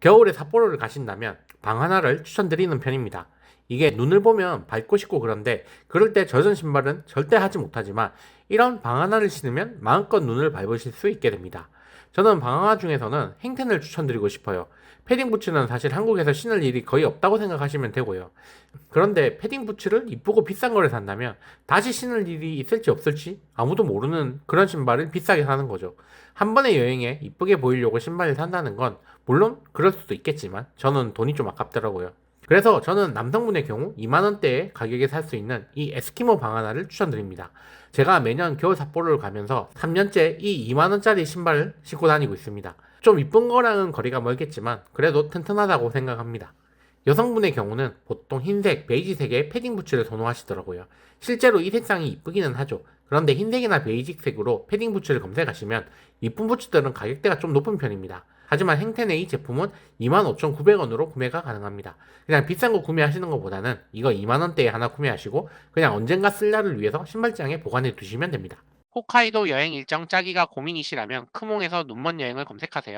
겨울에 삿포로를 가신다면 방 하나를 추천드리는 편입니다. 이게 눈을 보면 밟고 싶고 그런데 그럴 때 젖은 신발은 절대 하지 못하지만 이런 방 하나를 신으면 마음껏 눈을 밟으실 수 있게 됩니다. 저는 방 하나 중에서는 행텐을 추천드리고 싶어요. 패딩 부츠는 사실 한국에서 신을 일이 거의 없다고 생각하시면 되고요. 그런데 패딩 부츠를 이쁘고 비싼 거를 산다면 다시 신을 일이 있을지 없을지 아무도 모르는 그런 신발을 비싸게 사는 거죠. 한 번의 여행에 이쁘게 보이려고 신발을 산다는 건 물론 그럴 수도 있겠지만 저는 돈이 좀 아깝더라고요. 그래서 저는 남성분의 경우 2만원대의 가격에 살 수 있는 이 에스키모 방 하나를 추천드립니다. 제가 매년 겨울 삿포로를 가면서 3년째 이 2만원짜리 신발을 신고 다니고 있습니다. 좀 이쁜 거랑은 거리가 멀겠지만 그래도 튼튼하다고 생각합니다. 여성분의 경우는 보통 흰색, 베이지색의 패딩 부츠를 선호하시더라고요. 실제로 이 색상이 이쁘기는 하죠. 그런데 흰색이나 베이직색으로 패딩 부츠를 검색하시면 이쁜 부츠들은 가격대가 좀 높은 편입니다. 하지만 행텐의 이 제품은 25,900원으로 구매가 가능합니다. 그냥 비싼 거 구매하시는 것보다는 이거 2만원대에 하나 구매하시고 그냥 언젠가 쓸 날을 위해서 신발장에 보관해 두시면 됩니다. 홋카이도 여행 일정 짜기가 고민이시라면 크몽에서 눈먼 여행을 검색하세요.